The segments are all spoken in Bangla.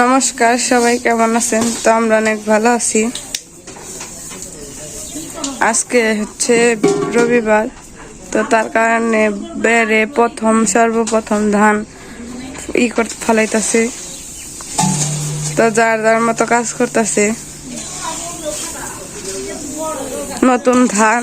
নমস্কার, সবাই কেমন আছেন? তো আমরা অনেক ভালো আছি। আজকে হচ্ছে রবিবার, তো তার কারণে বেড়ে প্রথম, সর্বপ্রথম ধান ই করতে ফালাইতেছে। তো যার যার মতো কাজ করতেছে। নতুন ধান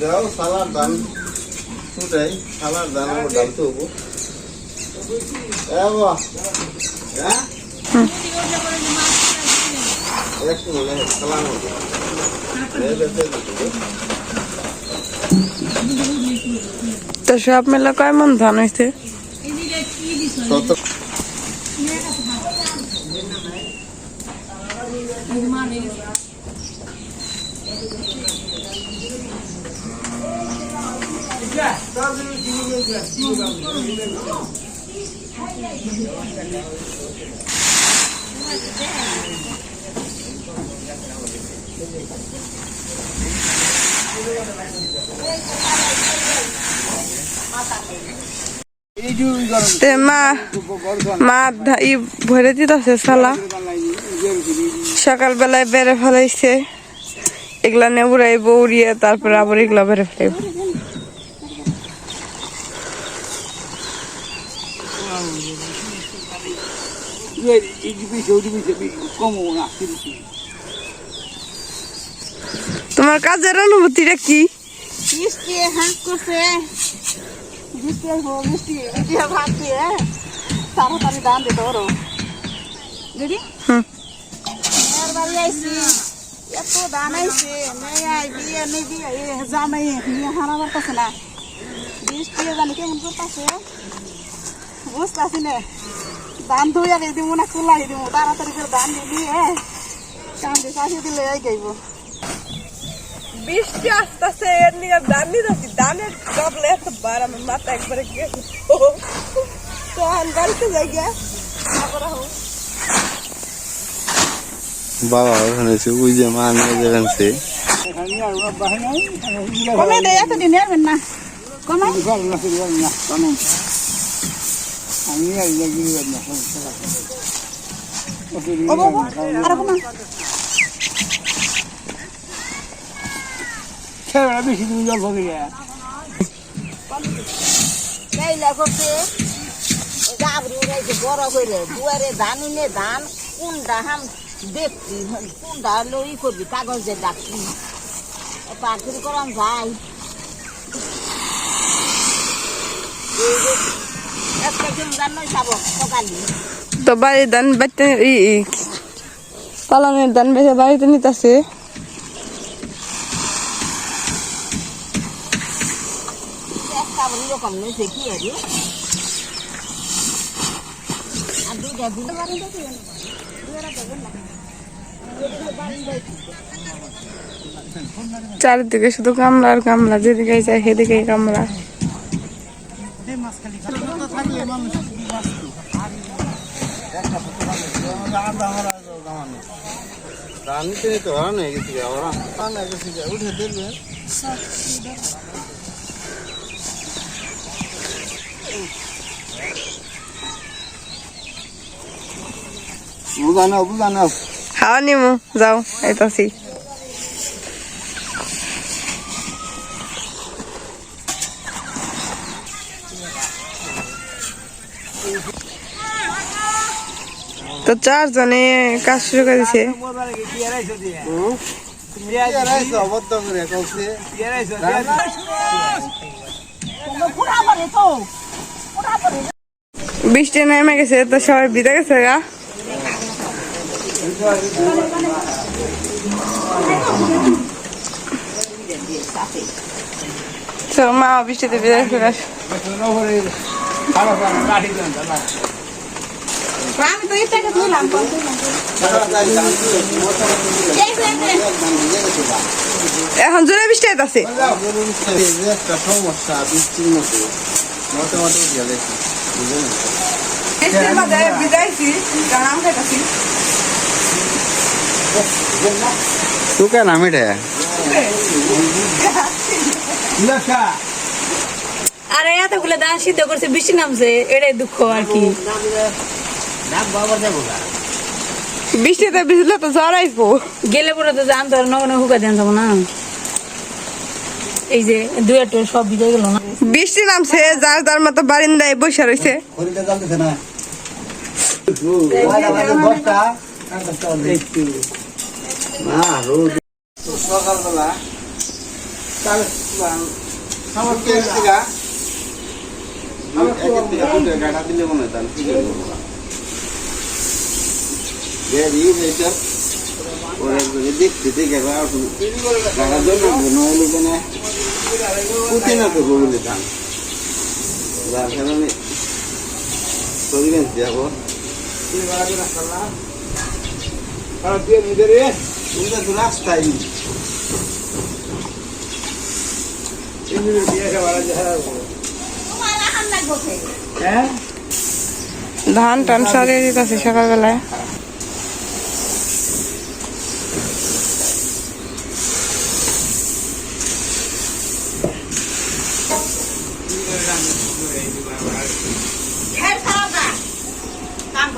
যাও সালার ধান উঠাই সালার ধান আমার ডাল তো হব এ বাবা হ্যাঁ একটু হলে সালার মতো এই বেঁচে দিতে তো সব মেলা কয় মন ধান হয়েছে শত মা মা ই ভরে দিতেছে বেড়ে ফেলাইছে। এগুলা নেবুরাইব উড়িয়ে তারপরে আবার এগুলা বেড়ে ফেলাইব। তোমার কাজের অনুভূতিটা কি? বৃষ্টি হাঁক করছে। বৃষ্টি বৃষ্টি বৃষ্টি ভাত দিয়ে তাড়াতাড়ি দান দিতে ওরও দিদি হুম। মেয়ের বাড়ি আইসি এত দান আইসে মেয়ে আই বিয়ে নেই বিয়ে এ জামাই নিয়ে হারাবার কাছে না। বৃষ্টি জানি কেমন করতেছে বুঝতেছি না। দান ধুয়ে আগে দিব না কুলাই দিব তাড়াতাড়ি করে দান দিয়ে দিয়ে কান্দি পাশে দিলে এই গাইব। বৃষ্টি আসতেছে এর নিয়ে ধান নিতেছি ধানের ডবলে এত বার আমার মাথা একবারে গেছে তো বাড়িতে যাই গিয়া তারপরে হোক। বাবা ওখানে সে ওই যে মা নিয়ে যাবেন সে কমে দে এতদিন নেবেন না। কমে কমে ও বাবা আর কমে করছে গাবরি উড়াইছে বড় করে। ধান ইনে ধান কোনটা হাম দেখছি কোনটা হলো ই করবি কাগজে ডাকছি। পাখির করাম সকালে তো বাড়ির ধান বাড়তে পালনের ধান বেশি বাড়িতে নিতেছে। চারিদিকে শুধু কামলা আর কামলা যেদিকে যায় সেদিকে কামলা ধান নিতে তো হারানো হয়ে গেছে আবার হারানো হয়ে গেছে উঠে দেখবে বুঝানো বুঝানো হাওয়া নিমু যাও আইতাছি। তো চারজনে কাজ শুরু করে দিছে। অবদ্ধ বৃষ্টি নেমে গেছে তো সবাই বিদে গেছে গা। তো মা বৃষ্টিতে বিদায় আসে আমি তো এটাকে ধুলাম এখন জোরে বৃষ্টি আছে একটা সমস্যা বৃষ্টির মধ্যে মোটামুটি উঠিয়া দেখি বৃষ্টির মাঝে বিদায়ছি কারণ আম খাইতাছি। তুই কেন আমি রে আরে এতগুলো ধান সিদ্ধ করছে বৃষ্টি নামছে এটাই দুঃখ আর কি। বৃষ্টিতে ভিজলে তো জ্বর আইবো গেলে পরে তো জান তোর নগনে হুকা দেন যাব না এই যে দুই একটা সব ভিজে গেল না বৃষ্টি নামছে যার যার মতো বারিন্দায় বসে রয়েছে সকালবেলা আমার দিলে মনে হয় তাহলে ঠিক আছে বেরি বেচার ওরা একজনে দেখতে দেখে গাড়া জন্য নইলে কেন উঠে না তো বলে ধান যার কারণে চলবেন যাব তুমি তো রাস্তায় ধান টান সরিয়ে দিতেছে সকালবেলায়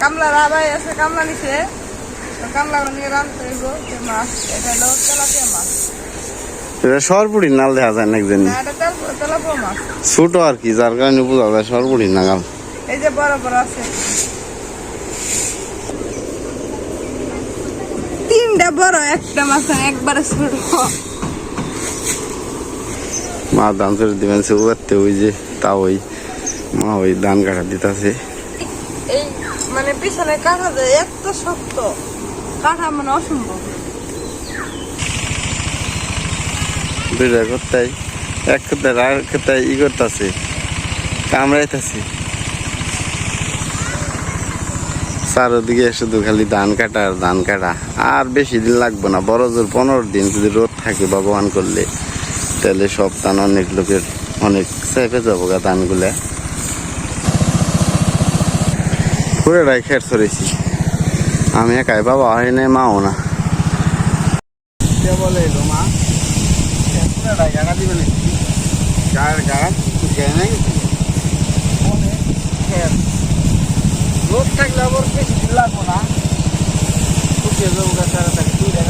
কামলা রাবাই আছে কামলা নিছে। তো কামলা নিয়ে হইব যে মাছ? এটা হলো তেলাপিয়া মাছ। এটা সরপুরি নাল দেখা যায় না তেলাপিয়া মাছ। ছোট আর কি যার কারণে বোঝা যায় নাগাল। এই যে বড় বড় আছে। তিনটা বড় একটা মাছ একবারে ছোট। মা ধান চড়ে দিবেন সে উগাতে ওই যে তা ওই মা ওই ধান কাটা দিতেছে। মানে পিছনে কাটা যায় এত শক্ত, কাটা মানে অসম্ভব। দুইটা করতাই, এক আর ই করতেছে, কামড়াইতেছে। চারোদিকে শুধু খালি ধান কাটা আর ধান কাটা, আর বেশি দিন লাগবে না। বড় জোর পনেরো দিন যদি রোদ থাকে ভগবান করলে, তাহলে সব ধান অনেক লোকের, অনেক চেপে যাব গা ধানগুলা। পুরোটাই খের সরেছি আমি একাই বাবা হয় না মাও না। বলে মা? পুরোটাই গাড়া দিবে নাকি? গাড় গাড়া নাই। রোদ থাকলে আবার বেশি লাগবো না। শুকিয়ে যাব গাছ দিলে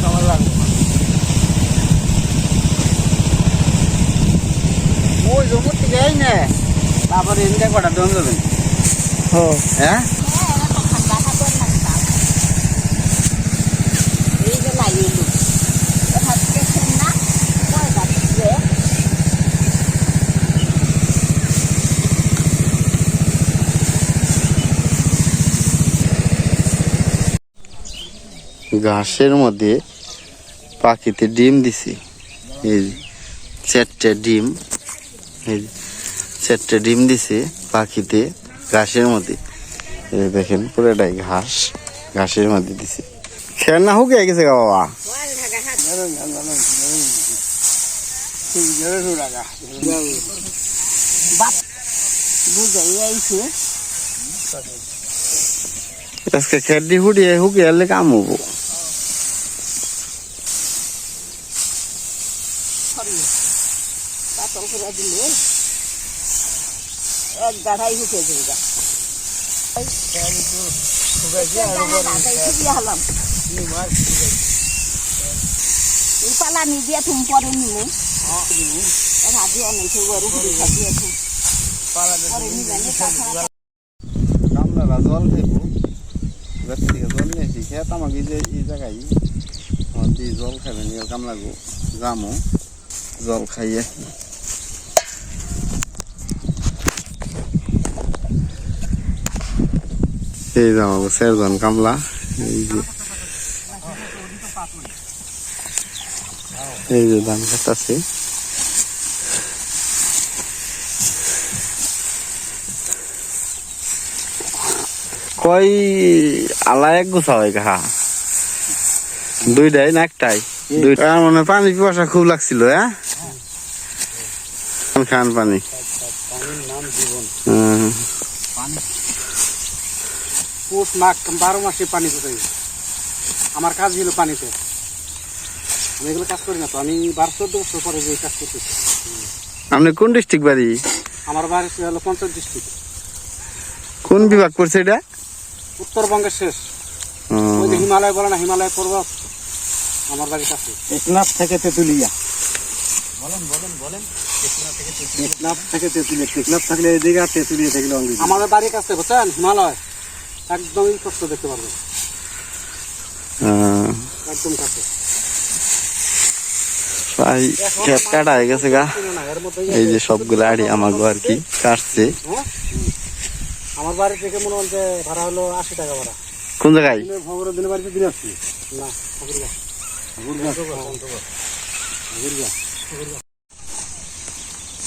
সময় লাগবে। না থেকে এই নে তারপরে এমনি কটা দম দেবেন হ্যাঁ? ঘাসের মধ্যে পাখিতে ডিম দিছি। এই চারটে ডিম। চারটে ডিম দিছে পাখিতে, ঘাসের মধ্যে। দেখেন, পুরোটাই ঘাস, ঘাসের মধ্যে দিছে। খেয়াল না হুকে গেছে বাবা। আজকে খেয়ালি হুড়িয়ে হুকে আলে কাম হব। করে দিলে এক গাড়াই হলাম পালা নিদিয়া তুমি পরে নিমু রাজি অনেক গরু তুমি পরে জল খাইব জল নিয়ে আসি খেত আমাকে যে এই জায়গায়। জল খাবেন কামলাগো যামো। জল খাইয়ে এই যে আমাকে চারজন কামলা এই যে। এই যে ধান খাটাছে কই আলা এক গুছা হয় ঘা দুইটাই না একটাই? দুইটা মানে পানি পিপাসা খুব লাগছিল হ্যাঁ? খান পানি। পুষ মাঘ বারো মাসে পানি কোথায় আমার কাজ ছিল পানিতে। আমি এগুলো কাজ করি না তো আমি বারো চোদ্দ বছর পরে যে কাজ করতেছি। আপনি কোন ডিস্ট্রিক্ট বাড়ি আমার বাড়ি হলো পঞ্চায়েত ডিস্ট্রিক্ট কোন বিভাগ করছে এটা? উত্তরবঙ্গের শেষ। হুম। ওই যে হিমালয় বলে না হিমালয় পর্বত আমার বাড়ির কাছে। টেকনাফ থেকে তেতুলিয়া। বলেন বলেন বলেন। টেকনাফ থেকে তেতুলিয়া। টেকনাফ থাকলে এদিকে আর তেতুলিয়া থাকলে আমাদের বাড়ির কাছে বুঝছেন? হিমালয়। একদমই কষ্ট দেখতে পারবেন। হুম। একদম কাছে। প্রায় খেত কাটা হয়ে গেছে গা। এই যে সবগুলো আড়ি আমার আর কি কাটছে। হ্যাঁ? আমার বাড়ি থেকে মনে হচ্ছে ভাড়া হলো আশি টাকা ভাড়া। কোন জায়গায়? ভগরের দিনের বাড়িতে দিনে আসছি। না ঠাকুরগাঁ।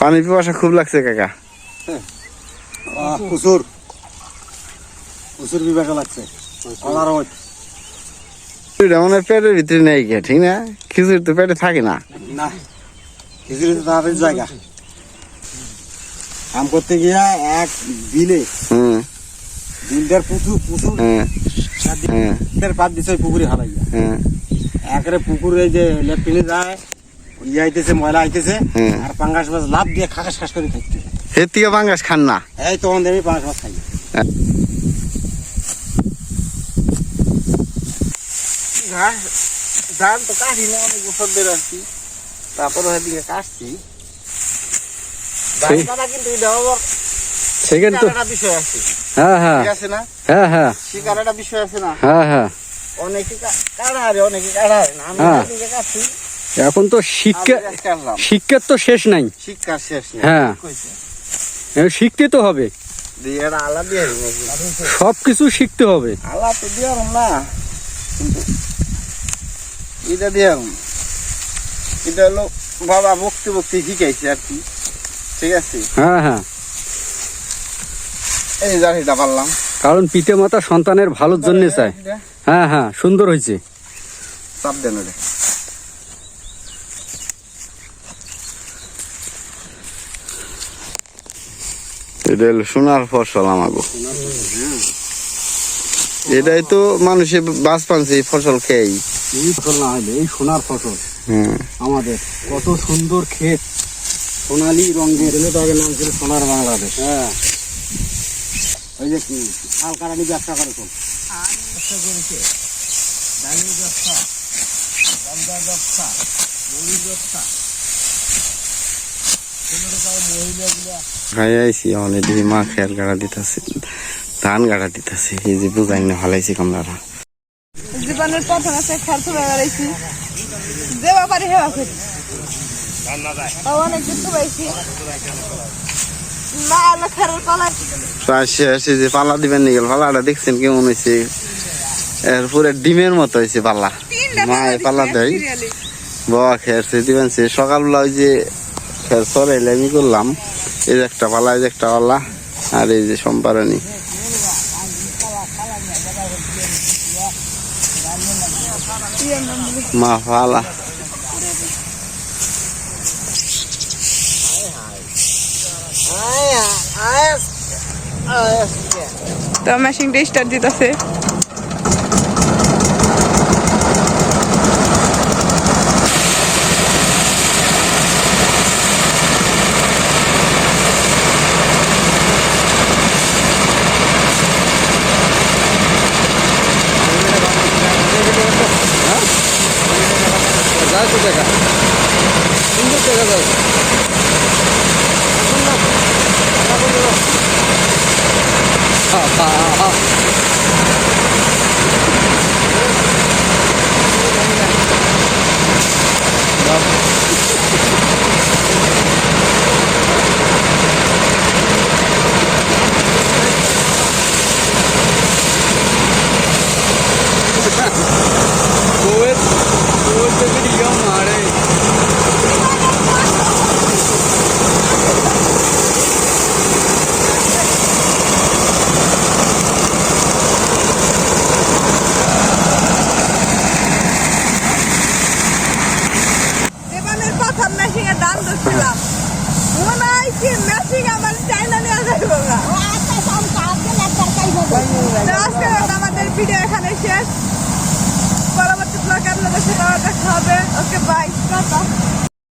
পানি পিপাসা খুব লাগছে কাকা। প্রচুর। প্রচুর বিবেকে লাগছে। আমার মানে পেটের ভিতরে নেই গে ঠিক না? খিচুড়ি তো পেটে থাকে না। না খিচুড়ি তো তাদের জায়গা। কাম করতে গিয়া এক বিলে হুম। বিলটার প্রচুর প্রচুর হ্যাঁ। হ্যাঁ। পাত দিছে পুকুরে হালাইয়া। হ্যাঁ। একরে পুকুরে যে লেপটিনে যায় ইয়ে আইতেছে ময়লা আইতেছে আর পাঙ্গাস মাছ লাভ দিয়ে খাকাস খাস করে থাকতে এর থেকে বাঙ্গাস খান না। এই তখন দেবী পাঙ্গাস মাছ খাই ধান তো কাটি না অনেক বছর ধরে আসছি তারপরে কাটছি। কিন্তু এটা আবার সেকেন্ড তো বিষয় আছে। হ্যাঁ হ্যাঁ। আছে না? হ্যাঁ হ্যাঁ। বিষয় আছে না? হ্যাঁ হ্যাঁ। অনেকে হারে অনেকে কাটা হারে না আমি হ্যাঁ। এদিকে কাটছি। এখন তো শিক্ষা শিক্ষার তো শেষ নাই। শিক্ষা শেষ নেই। হ্যাঁ। শিখতে তো হবে। দিয়ে এটা আলা দিয়ে দিবো নাকি? সব কিছু শিখতে হবে। আলা তো দিয়ে না। এটা দিয়ে এটা হলো বাবা বকতে বকতে শিখাইছে আর কি। ঠিক আছে? হ্যাঁ হ্যাঁ। এই পারলাম। কারণ পিতা মাতা সন্তানের ভালোর জন্য চায়। হ্যাঁ হ্যাঁ সুন্দর হয়েছে। চাপ দেন এটা হলো সোনার ফসল আমাগো। এটাই তো মানুষে বাস পানছে এই ফসল খেয়েই। এই ফসল না হইলে এই সোনার ফসল আমাদের কত সুন্দর ক্ষেত। সোনালি রঙের নাম ছিল সোনার বাংলাদেশ। হ্যাঁ। ওই যে কি? হালকারানি ব্যবসা করে তো। মা খেয়াল গাড়া দিতেছে ধান গাড়া দিতেছে এই যে বুঝাই না ভালাইছি কামলারা জীবনের প্রথম আছে খেয়াল তুলে বেড়াইছি যে ব্যাপারে হেওয়া করি। অনেক কিছু পাইছি। পাল্লা দিবেন পাল্লাটা দেখছেন কেমন হয়েছে? এরপরে ডিমের মতো হয়েছে পাল্লা পাল্লা দেয়। বাবা খেয়েছে দিবেন সে। সকালবেলা ওই যে খের সরাইলে আমি করলাম। এই যে একটা পাল্লা এই যে একটা পাল্লা আর এই যে সম্পারণী। মা পালা তো মেশিনটা স্টার্ট দিতেছে Все,